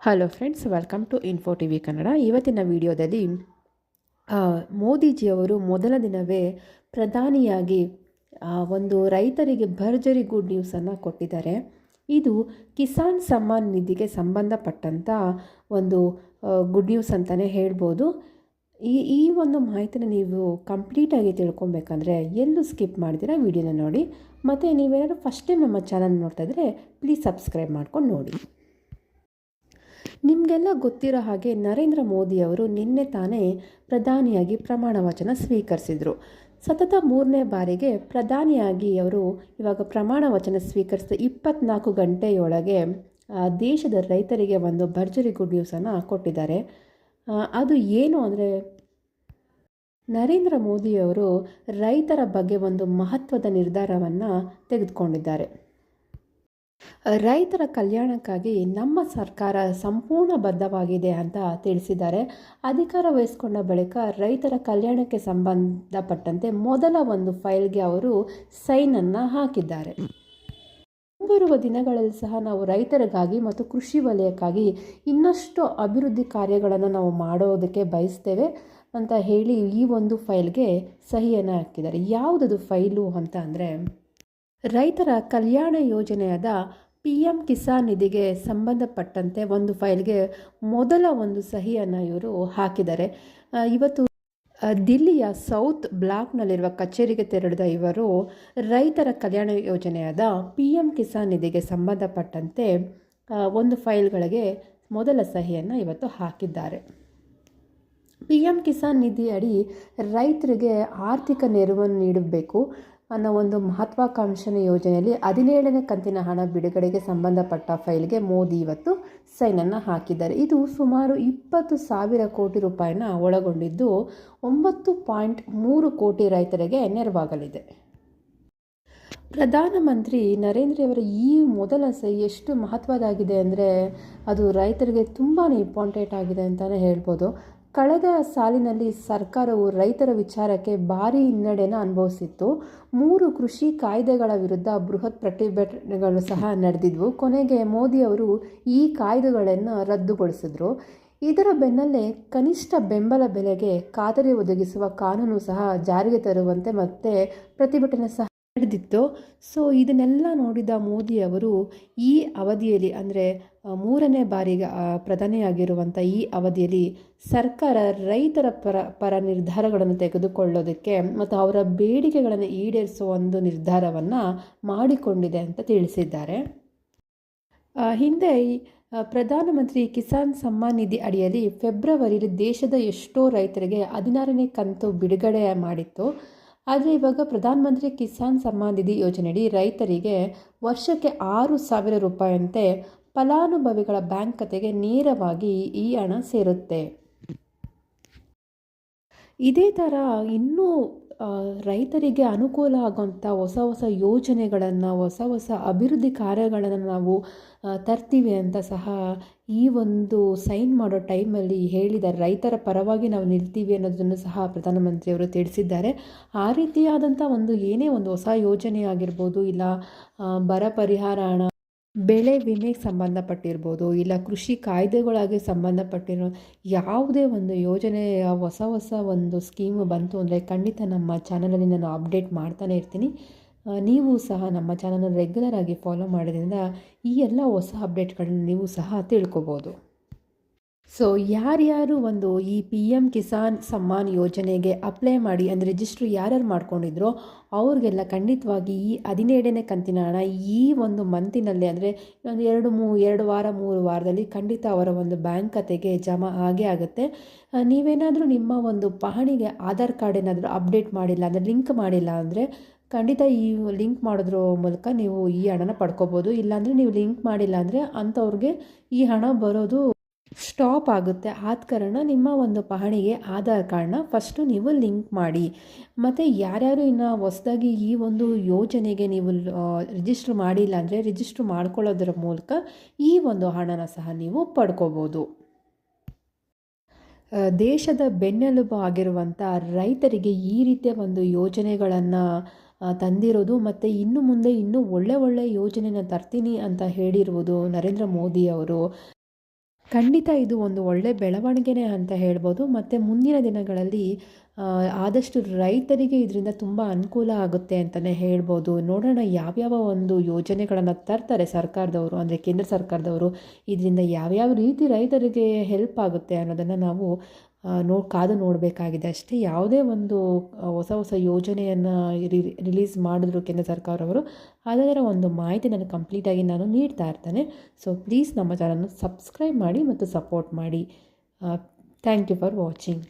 Hello friends welcome to info T V Kannada ಇವತ್ತಿನ ವಿಡಿಯೋದಲ್ಲಿ ಮೋದಿಜಿಯವರು ಮೊದಲ ದಿನವೇ ಪ್ರಧಾನಿಯಾಗಿ ಒಂದು ರೈತರಿಗೆ ಭರ್ಜರಿ ಗುಡ್ ನ್ಯೂಸನ್ನು ಕೊಟ್ಟಿದ್ದಾರೆ. ಇದು ಕಿಸಾನ್ ಸಮ್ಮಾನ್ ನಿಧಿಗೆ ಸಂಬಂಧಪಟ್ಟಂಥ ಒಂದು ಗುಡ್ ನ್ಯೂಸ್ ಅಂತಲೇ ಹೇಳ್ಬೋದು. ಈ ಈ ಒಂದು ಮಾಹಿತಿನ ನೀವು ಕಂಪ್ಲೀಟಾಗಿ ತಿಳ್ಕೊಬೇಕಂದ್ರೆ ಎಲ್ಲೂ ಸ್ಕಿಪ್ ಮಾಡಿದಿರ ವಿಡಿಯೋನ ನೋಡಿ. ಮತ್ತು ನೀವೇನಾದರೂ ಫಸ್ಟ್ ಟೈಮ್ ನಮ್ಮ ಚಾನಲ್ ನೋಡ್ತಾ ಇದ್ದರೆ ಪ್ಲೀಸ್ ಸಬ್ಸ್ಕ್ರೈಬ್ ಮಾಡ್ಕೊಂಡು ನೋಡಿ. ನಿಮಗೆಲ್ಲ ಗೊತ್ತಿರೋ ಹಾಗೆ ನರೇಂದ್ರ ಮೋದಿಯವರು ನಿನ್ನೆ ತಾನೇ ಪ್ರಧಾನಿಯಾಗಿ ಪ್ರಮಾಣ ವಚನ ಸ್ವೀಕರಿಸಿದರು. ಸತತ ಮೂರನೇ ಬಾರಿಗೆ ಪ್ರಧಾನಿಯಾಗಿ ಅವರು ಇವಾಗ ಪ್ರಮಾಣ ವಚನ ಸ್ವೀಕರಿಸಿದ ಇಪ್ಪತ್ನಾಲ್ಕು ಗಂಟೆಯೊಳಗೆ ದೇಶದ ರೈತರಿಗೆ ಒಂದು ಭರ್ಜರಿ ಗುಡ್ ನ್ಯೂಸನ್ನು ಕೊಟ್ಟಿದ್ದಾರೆ. ಅದು ಏನು ಅಂದರೆ, ನರೇಂದ್ರ ಮೋದಿಯವರು ರೈತರ ಬಗ್ಗೆ ಒಂದು ಮಹತ್ವದ ನಿರ್ಧಾರವನ್ನು ತೆಗೆದುಕೊಂಡಿದ್ದಾರೆ. ರೈತರ ಕಲ್ಯಾಣಕ್ಕಾಗಿ ನಮ್ಮ ಸರ್ಕಾರ ಸಂಪೂರ್ಣ ಬದ್ಧವಾಗಿದೆ ಅಂತ ತಿಳಿಸಿದ್ದಾರೆ. ಅಧಿಕಾರ ವಹಿಸಿಕೊಂಡ ಬಳಿಕ ರೈತರ ಕಲ್ಯಾಣಕ್ಕೆ ಸಂಬಂಧಪಟ್ಟಂತೆ ಮೊದಲ ಒಂದು ಫೈಲ್ಗೆ ಅವರು ಸೈನನ್ನು ಹಾಕಿದ್ದಾರೆ. ಮುಂಬರುವ ದಿನಗಳಲ್ಲಿ ಸಹ ನಾವು ರೈತರಿಗಾಗಿ ಮತ್ತು ಕೃಷಿ ವಲಯಕ್ಕಾಗಿ ಇನ್ನಷ್ಟು ಅಭಿವೃದ್ಧಿ ಕಾರ್ಯಗಳನ್ನು ನಾವು ಮಾಡೋದಕ್ಕೆ ಬಯಸ್ತೇವೆ ಅಂತ ಹೇಳಿ ಈ ಒಂದು ಫೈಲ್ಗೆ ಸಹಿಯನ್ನು ಹಾಕಿದ್ದಾರೆ. ಯಾವುದದು ಫೈಲು ಅಂತ ಅಂದರೆ ರೈತರ ಕಲ್ಯಾಣ ಯೋಜನೆಯಾದ ಪಿ ಎಂ ಕಿಸಾನ್ ನಿಧಿಗೆ ಸಂಬಂಧಪಟ್ಟಂತೆ ಒಂದು ಫೈಲ್ಗೆ ಮೊದಲ ಒಂದು ಸಹಿಯನ್ನು ಇವರು ಹಾಕಿದ್ದಾರೆ. ಇವತ್ತು ದಿಲ್ಲಿಯ ಸೌತ್ ಬ್ಲಾಕ್ನಲ್ಲಿರುವ ಕಚೇರಿಗೆ ತೆರಳಿದ ಇವರು ರೈತರ ಕಲ್ಯಾಣ ಯೋಜನೆಯಾದ ಪಿ ಎಂ ಕಿಸಾನ್ ನಿಧಿಗೆ ಸಂಬಂಧಪಟ್ಟಂತೆ ಒಂದು ಫೈಲ್ಗಳಿಗೆ ಮೊದಲ ಸಹಿಯನ್ನು ಇವತ್ತು ಹಾಕಿದ್ದಾರೆ. ಪಿ ಎಂ ಕಿಸಾನ್ ನಿಧಿ ಅಡಿ ರೈತರಿಗೆ ಆರ್ಥಿಕ ನೆರವನ್ನು ನೀಡಬೇಕು. ಅನ್ನೋ ಒಂದು ಮಹತ್ವಾಕಾಂಕ್ಷನ ಯೋಜನೆಯಲ್ಲಿ ಹದಿನೇಳನೇ ಕಂತಿನ ಹಣ ಬಿಡುಗಡೆಗೆ ಸಂಬಂಧಪಟ್ಟ ಫೈಲ್ಗೆ ಮೋದಿ ಇವತ್ತು ಸೈನನ್ನು ಹಾಕಿದ್ದಾರೆ. ಇದು ಸುಮಾರು ಇಪ್ಪತ್ತು ಸಾವಿರ ಕೋಟಿ ರೂಪಾಯಿನ ಒಳಗೊಂಡಿದ್ದು ಒಂಬತ್ತು ಪಾಯಿಂಟ್ ಮೂರು ಕೋಟಿ ರೈತರಿಗೆ ನೆರವಾಗಲಿದೆ. ಪ್ರಧಾನಮಂತ್ರಿ ನರೇಂದ್ರಯವರ ಈ ಮೊದಲ ಸೈ ಎಷ್ಟು ಮಹತ್ವದಾಗಿದೆ ಅಂದರೆ ಅದು ರೈತರಿಗೆ ತುಂಬಾ ಇಂಪಾರ್ಟೆಂಟ್ ಆಗಿದೆ ಅಂತಲೇ ಹೇಳ್ಬೋದು. ಕಳೆದ ಸಾಲಿನಲ್ಲಿ ಸರ್ಕಾರವು ರೈತರ ವಿಚಾರಕ್ಕೆ ಭಾರೀ ಹಿನ್ನಡೆನ ಅನುಭವಿಸಿತ್ತು. ಮೂರು ಕೃಷಿ ಕಾಯ್ದೆಗಳ ವಿರುದ್ಧ ಬೃಹತ್ ಪ್ರತಿಭಟನೆಗಳು ಸಹ ನಡೆದಿದ್ವು. ಕೊನೆಗೆ ಮೋದಿ ಅವರು ಈ ಕಾಯ್ದೆಗಳನ್ನು ರದ್ದುಗೊಳಿಸಿದ್ರು. ಇದರ ಬೆನ್ನಲ್ಲೇ ಕನಿಷ್ಠ ಬೆಂಬಲ ಬೆಲೆಗೆ ಖಾತರಿ ಒದಗಿಸುವ ಕಾನೂನು ಸಹ ಜಾರಿಗೆ ತರುವಂತೆ ಮತ್ತೆ ಪ್ರತಿಭಟನೆ ಸಹ ನಡೆದಿತ್ತು. ಸೊ ಇದನ್ನೆಲ್ಲ ನೋಡಿದ ಮೋದಿಯವರು ಈ ಅವಧಿಯಲ್ಲಿ, ಅಂದರೆ ಮೂರನೇ ಬಾರಿಗೆ ಪ್ರಧಾನಿಯಾಗಿರುವಂಥ ಈ ಅವಧಿಯಲ್ಲಿ ಸರ್ಕಾರ ರೈತರ ಪರ ಪರ ನಿರ್ಧಾರಗಳನ್ನು ತೆಗೆದುಕೊಳ್ಳೋದಕ್ಕೆ ಮತ್ತು ಅವರ ಬೇಡಿಕೆಗಳನ್ನು ಈಡೇರಿಸುವ ಒಂದು ನಿರ್ಧಾರವನ್ನು ಮಾಡಿಕೊಂಡಿದೆ ಅಂತ ತಿಳಿಸಿದ್ದಾರೆ. ಹಿಂದೆ ಪ್ರಧಾನಮಂತ್ರಿ ಕಿಸಾನ್ ಸಮ್ಮಾನ್ ನಿಧಿ ಅಡಿಯಲ್ಲಿ ಫೆಬ್ರವರಿಲಿ ದೇಶದ ಎಷ್ಟೋ ರೈತರಿಗೆ ಹದಿನಾರನೇ ಕಂತು ಬಿಡುಗಡೆ ಮಾಡಿತ್ತು. ಆದರೆ ಇವಾಗ ಪ್ರಧಾನಮಂತ್ರಿ ಕಿಸಾನ್ ಸಮ್ಮಾನ್ ನಿಧಿ ಯೋಜನೆಯಡಿ ರೈತರಿಗೆ ವರ್ಷಕ್ಕೆ ಆರು ಸಾವಿರ ರೂಪಾಯಿಯಂತೆ ಫಲಾನುಭವಿಗಳ ಬ್ಯಾಂಕ್ ಖಾತೆಗೆ ನೇರವಾಗಿ ಈ ಹಣ ಸೇರುತ್ತೆ. ಇದೇ ಥರ ಇನ್ನೂ ರೈತರಿಗೆ ಅನುಕೂಲ ಆಗುವಂಥ ಹೊಸ ಹೊಸ ಯೋಜನೆಗಳನ್ನು, ಹೊಸ ಹೊಸ ಅಭಿವೃದ್ಧಿ ಕಾರ್ಯಗಳನ್ನು ನಾವು ತರ್ತೀವಿ ಅಂತ ಸಹ ಈ ಒಂದು ಸೈನ್ ಮಾಡೋ ಟೈಮಲ್ಲಿ ಹೇಳಿದ ರೈತರ ಪರವಾಗಿ ನಾವು ನಿಲ್ತೀವಿ ಅನ್ನೋದನ್ನು ಸಹ ಪ್ರಧಾನಮಂತ್ರಿಯವರು ತಿಳಿಸಿದ್ದಾರೆ. ಆ ರೀತಿಯಾದಂಥ ಒಂದು ಏನೇ ಒಂದು ಹೊಸ ಯೋಜನೆ ಆಗಿರ್ಬೋದು, ಇಲ್ಲ ಬರ ಪರಿಹಾರ ಹಣ ಬೆಳೆ ವಿಮೆಗೆ ಸಂಬಂಧಪಟ್ಟಿರ್ಬೋದು, ಇಲ್ಲ ಕೃಷಿ ಕಾಯ್ದೆಗಳಾಗಿ ಸಂಬಂಧಪಟ್ಟಿರೋ ಯಾವುದೇ ಒಂದು ಯೋಜನೆಯ ಹೊಸ ಹೊಸ ಒಂದು ಸ್ಕೀಮ್ ಬಂತು ಅಂದರೆ ಖಂಡಿತ ನಮ್ಮ ಚಾನಲಲ್ಲಿ ನಾನು ಅಪ್ಡೇಟ್ ಮಾಡ್ತಾನೆ ಇರ್ತೀನಿ. ನೀವು ಸಹ ನಮ್ಮ ಚಾನಲ್ನ ರೆಗ್ಯುಲರ್ ಆಗಿ ಫಾಲೋ ಮಾಡೋದ್ರಿಂದ ಈ ಎಲ್ಲ ಹೊಸ ಅಪ್ಡೇಟ್ಗಳನ್ನ ನೀವು ಸಹ ತಿಳ್ಕೊಬೋದು. ಸೊ ಯಾರ್ಯಾರು ಒಂದು ಈ ಪಿ ಎಂ ಕಿಸಾನ್ ಸಮ್ಮಾನ್ ಯೋಜನೆಗೆ ಅಪ್ಲೈ ಮಾಡಿ, ಅಂದರೆ ರಿಜಿಸ್ಟ್ರ್ ಯಾರ್ಯಾರು ಮಾಡ್ಕೊಂಡಿದ್ರೋ, ಅವ್ರಿಗೆಲ್ಲ ಖಂಡಿತವಾಗಿ ಈ ಹದಿನೇಳನೇ ಕಂತಿನ ಹಣ ಈ ಒಂದು ಮಂತಿನಲ್ಲಿ ಅಂದರೆ ಒಂದು ಎರಡು ಮೂ, ಎರಡು ವಾರ, ಮೂರು ವಾರದಲ್ಲಿ ಖಂಡಿತ ಅವರ ಒಂದು ಬ್ಯಾಂಕ್ ಖಾತೆಗೆ ಜಮಾ ಆಗೇ ಆಗುತ್ತೆ. ನೀವೇನಾದರೂ ನಿಮ್ಮ ಒಂದು ಪಹಣಿಗೆ ಆಧಾರ್ ಕಾರ್ಡ್ ಏನಾದರೂ ಅಪ್ಡೇಟ್ ಮಾಡಿಲ್ಲ, ಅಂದರೆ ಲಿಂಕ್ ಮಾಡಿಲ್ಲ ಅಂದರೆ ಖಂಡಿತ ಈ ಲಿಂಕ್ ಮಾಡೋದ್ರ ಮೂಲಕ ನೀವು ಈ ಹಣನ ಪಡ್ಕೋಬೋದು. ಇಲ್ಲಾಂದರೆ ನೀವು ಲಿಂಕ್ ಮಾಡಿಲ್ಲ ಅಂದರೆ ಅಂಥವ್ರಿಗೆ ಈ ಹಣ ಬರೋದು ಸ್ಟಾಪ್ ಆಗುತ್ತೆ. ಆದ ಕಾರಣ ನಿಮ್ಮ ಒಂದು ಪಹಣಿಗೆ ಆಧಾರ್ ಕಾರ್ಡ್ನ ಫಸ್ಟು ನೀವು ಲಿಂಕ್ ಮಾಡಿ. ಮತ್ತು ಯಾರ್ಯಾರು ಇನ್ನು ಹೊಸದಾಗಿ ಈ ಒಂದು ಯೋಜನೆಗೆ ನೀವು ರಿಜಿಸ್ಟ್ರ್ ಮಾಡಿಲ್ಲ ಅಂದರೆ ರಿಜಿಸ್ಟ್ರ್ ಮಾಡ್ಕೊಳ್ಳೋದ್ರ ಮೂಲಕ ಈ ಒಂದು ಹಣನ ಸಹ ನೀವು ಪಡ್ಕೋಬೋದು. ದೇಶದ ಬೆನ್ನೆಲುಬು ಆಗಿರುವಂಥ ರೈತರಿಗೆ ಈ ರೀತಿಯ ಒಂದು ಯೋಜನೆಗಳನ್ನು ತಂದಿರೋದು ಮತ್ತು ಇನ್ನು ಮುಂದೆ ಇನ್ನೂ ಒಳ್ಳೆ ಒಳ್ಳೆ ಯೋಜನೆನ ತರ್ತೀನಿ ಅಂತ ಹೇಳಿರುವುದು ನರೇಂದ್ರ ಮೋದಿ ಅವರು. ಖಂಡಿತ ಇದು ಒಂದು ಒಳ್ಳೆ ಬೆಳವಣಿಗೆನೇ ಅಂತ ಹೇಳ್ಬೋದು. ಮತ್ತು ಮುಂದಿನ ದಿನಗಳಲ್ಲಿ ಆದಷ್ಟು ರೈತರಿಗೆ ಇದರಿಂದ ತುಂಬ ಅನುಕೂಲ ಆಗುತ್ತೆ ಅಂತಲೇ ಹೇಳ್ಬೋದು. ನೋಡೋಣ ಯಾವ್ಯಾವ ಒಂದು ಯೋಜನೆಗಳನ್ನು ತರ್ತಾರೆ ಸರ್ಕಾರದವರು, ಅಂದರೆ ಕೇಂದ್ರ ಸರ್ಕಾರದವರು. ಇದರಿಂದ ಯಾವ್ಯಾವ ರೀತಿ ರೈತರಿಗೆ ಹೆಲ್ಪ್ ಆಗುತ್ತೆ ಅನ್ನೋದನ್ನು ನಾವು ನೋ, ಕಾದು ನೋಡಬೇಕಾಗಿದೆ. ಅಷ್ಟೇ ಯಾವುದೇ ಒಂದು ಹೊಸ ಹೊಸ ಯೋಜನೆಯನ್ನು ರಿಲೀಸ್ ಮಾಡಿದ್ರು ಕೇಂದ್ರ ಸರ್ಕಾರವರು, ಅದರ ಒಂದು ಮಾಹಿತಿ ನಾನು ಕಂಪ್ಲೀಟಾಗಿ ನಾನು ನೀಡ್ತಾ ಇರ್ತೇನೆ. ಸೊ ಪ್ಲೀಸ್ ನಮ್ಮ ಚಾನಲ್ನ ಸಬ್ಸ್ಕ್ರೈಬ್ ಮಾಡಿ ಮತ್ತು ಸಪೋರ್ಟ್ ಮಾಡಿ. Thank you for watching